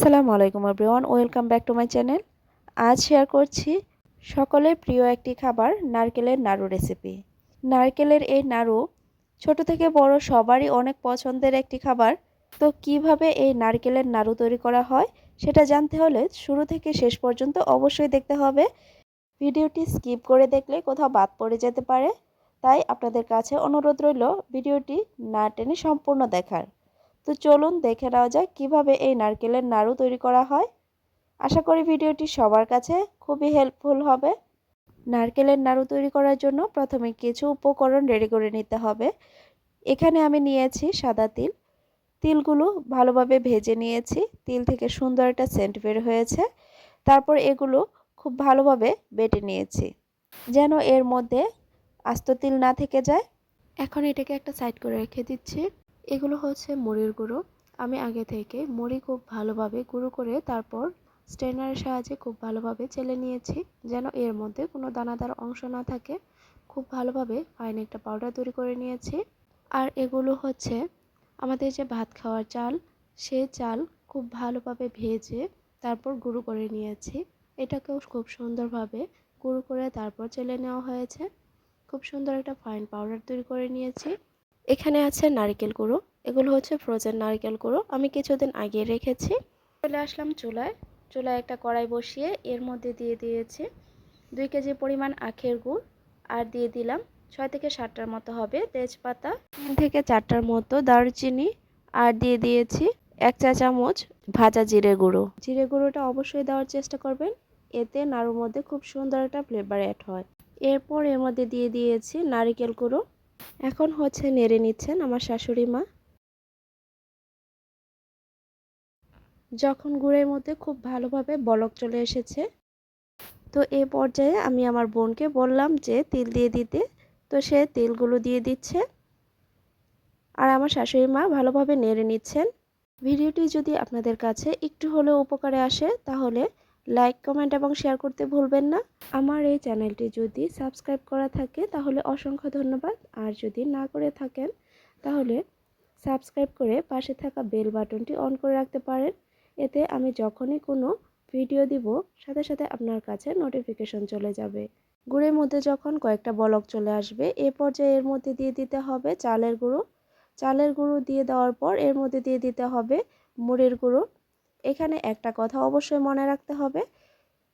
আসসালামু আলাইকুম everyone welcome back to my channel আজ শেয়ার করছি সকলের প্রিয় একটি খাবার, নারকেলের নাড়ু রেসিপি নারকেলের এই নাড়ু ছোট থেকে বড় সবারই অনেক পছন্দের একটি খাবার। তো কীভাবে এই নারকেলের নাড়ু তৈরি করা হয়, সেটা জানতে হলে শুরু থেকে শেষ পর্যন্ত অবশ্যই দেখতে হবে। ভিডিওটি স্কিপ করে দেখলে কোথাও বাদ পড়ে যেতে পারে। তাই আপনাদের কাছে অনুরোধ রইল, ভিডিওটি না টেনে সম্পূর্ণ দেখার। তো চলুন দেখে নেওয়া যাক কীভাবে এই নারকেলের নাড়ু তৈরি করা হয়। আশা করি ভিডিওটি সবার কাছে খুবই হেল্পফুল হবে। নারকেলের নাড়ু তৈরি করার জন্য প্রথমে কিছু উপকরণ রেডি করে নিতে হবে। এখানে আমি নিয়েছি সাদা তিল। তিলগুলো ভালোভাবে ভেজে নিয়েছি। তিল থেকে সুন্দর একটা সেন্ট বের হয়েছে। তারপর এগুলো খুব ভালোভাবে বেটে নিয়েছি। যেন এর মধ্যে আস্ত তিল না থেকে যায়। এখন এটাকে একটা সাইড করে রেখে দিচ্ছি। এগুলো হচ্ছে মুড়ির গুঁড়ো। আমি আগে থেকে মুড়ি খুব ভালোভাবে গুঁড়ো করে তারপর স্ট্রেনারের সাহায্যে খুব ভালোভাবে চেলে নিয়েছি, যেন এর মধ্যে কোনো দানাদার অংশ না থাকে। খুব ভালোভাবে ফাইন একটা পাউডার তৈরি করে নিয়েছি। আর এগুলো হচ্ছে আমাদের যে ভাত খাওয়ার চাল, সে চাল খুব ভালোভাবে ভেজে তারপর গুঁড়ো করে নিয়েছি। এটাকেও খুব সুন্দরভাবে গুঁড়ো করে তারপর চেলে নেওয়া হয়েছে। খুব সুন্দর একটা ফাইন পাউডার তৈরি করে নিয়েছি। এখানে আছে নারকেল গুঁড়ো। এগুলো হচ্ছে ফ্রোজেন নারকেল গুঁড়ো। আমি কিছুদিন আগে রেখেছি। চলে আসলাম চুলায়। চুলায় একটা কড়াই বসিয়ে এর মধ্যে দিয়ে দিয়েছি দুই কেজি পরিমাণ আখের গুড় আর দিয়ে দিলাম ছয় থেকে সাতটার মতো হবে তেজপাতা, তিন থেকে চারটার মতো দারুচিনি আর দিয়ে দিয়েছি এক চা চামচ ভাজা জিরে গুঁড়ো। জিরে গুঁড়োটা অবশ্যই দেওয়ার চেষ্টা করবেন। এতে নাড়ুর মধ্যে খুব সুন্দর একটা ফ্লেভার অ্যাড হয়। এরপর এর মধ্যে দিয়ে দিয়েছি নারিকেল গুঁড়ো। এখন হচ্ছে নেড়ে নিচ্ছেন আমার শাশুড়ি মা। যখন গুড়ের মধ্যে খুব ভালোভাবে বলক চলে এসেছে, তো এ পর্যায়ে আমি আমার বোনকে বললাম যে তিল দিয়ে দিতে, তো সে তিলগুলো দিয়ে দিচ্ছে। আর আমার শাশুড়ি মা ভালোভাবে নেড়ে নিচ্ছেন। ভিডিওটি যদি আপনাদের কাছে একটু হলেও উপকারে আসে, তাহলে লাইক, কমেন্ট এবং শেয়ার করতে ভুলবেন না। আমার এই চ্যানেলটি যদি সাবস্ক্রাইব করা থাকে, তাহলে অসংখ্য ধন্যবাদ। আর যদি না করে থাকেন, তাহলে সাবস্ক্রাইব করে পাশে থাকা বেল বাটনটি অন করে রাখতে পারেন। এতে আমি যখনই কোনো ভিডিও দিব, সাথে সাথে আপনার কাছে নোটিফিকেশন চলে যাবে। গুঁড়ের মধ্যে যখন কয়েকটা বলক চলে আসবে, এ পর্যায়ে এর মধ্যে দিয়ে দিতে হবে চালের গুঁড়ো। চালের গুঁড়ো দিয়ে দেওয়ার পর এর মধ্যে দিয়ে দিতে হবে মুড়ির গুঁড়ো। এখানে একটা কথা অবশ্যই মনে রাখতে হবে।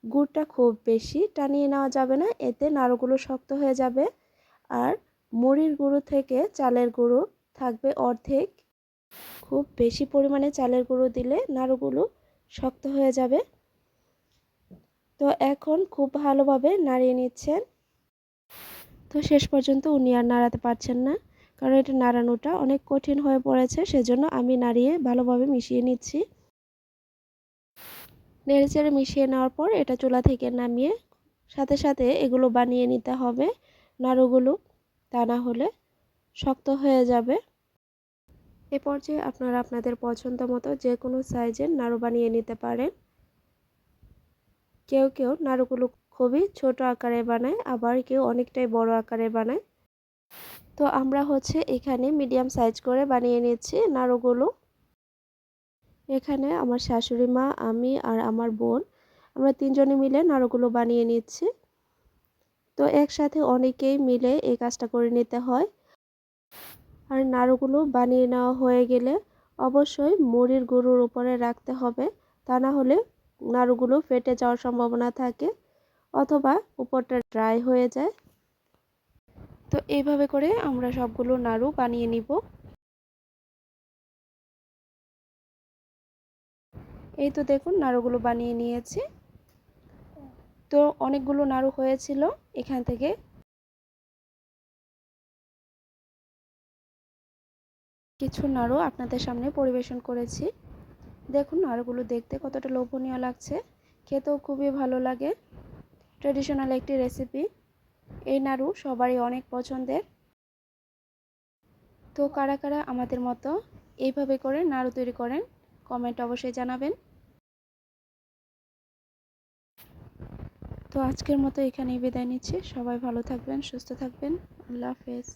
গুড়টা খুব বেশি টানিয়ে নেওয়া যাবে না, এতে নাড়ুগুলো শক্ত হয়ে যাবে। আর মুড়ির গুঁড়ো থেকে চালের গুঁড়ো থাকবে অর্ধেক। খুব বেশি পরিমাণে চালের গুঁড়ো দিলে নাড়ুগুলো শক্ত হয়ে যাবে। তো এখন খুব ভালোভাবে নাড়িয়ে নিচ্ছেন। তো শেষ পর্যন্ত উনি আর নাড়াতে পারছেন না, কারণ এটা নাড়ানোটা অনেক কঠিন হয়ে পড়েছে, সেজন্য আমি নাড়িয়ে ভালোভাবে মিশিয়ে নিচ্ছি। নেড়ে চেড়ে মিশিয়ে নেওয়ার পর এটা চুলা থেকে নামিয়ে সাথে সাথে এগুলো বানিয়ে নিতে হবে। নাড়ুগুলো তা না হলে শক্ত হয়ে যাবে। এ পর্যায়ে আপনারা আপনাদের পছন্দ মতো যে কোনো সাইজের নাড়ু বানিয়ে নিতে পারেন। কেউ কেউ নাড়ুগুলো খুবই ছোট আকারে বানায়, আবার কেউ অনেকটাই বড় আকারে বানায়। তো আমরা হচ্ছে এখানে মিডিয়াম সাইজ করে বানিয়ে নিচ্ছি নাড়ুগুলো। এখানে আমার শাশুড়ি মা, আমি আর আমার বোন, আমরা তিনজনে মিলে নাড়ুগুলো বানিয়ে নিচ্ছি। তো একসাথে অনেকেই মিলে এই কাজটা করে নিতে হয়। আর নাড়ুগুলো বানিয়ে নেওয়া হয়ে গেলে অবশ্যই মুড়ির গরুর উপরে রাখতে হবে। তা না হলে নাড়ুগুলো ফেটে যাওয়ার সম্ভাবনা থাকে অথবা উপরটা ড্রাই হয়ে যায়। তো এইভাবে করে আমরা সবগুলো নাড়ু বানিয়ে নিব। এই তো দেখুন নাড়ুগুলো বানিয়ে নিয়েছি। তো অনেকগুলো নাড়ু হয়েছিল এখান থেকে। কিছু নাড়ু আপনাদের সামনে পরিবেশন করেছি। দেখুন নাড়ুগুলো দেখতে কতটা লোভনীয় লাগছে। খেতেও খুবই ভালো লাগে। ট্রেডিশনাল একটি রেসিপি। এই নাড়ু সবারই অনেক পছন্দের। তো কারা কারা আমাদের মতো এইভাবে করে নাড়ু তৈরি করেন কমেন্ট অবশ্যই জানাবেন। তো আজকের মতো এখানেই বিদায় নিচ্ছি। সবাই ভালো থাকবেন, সুস্থ থাকবেন। আল্লাহ হাফেজ।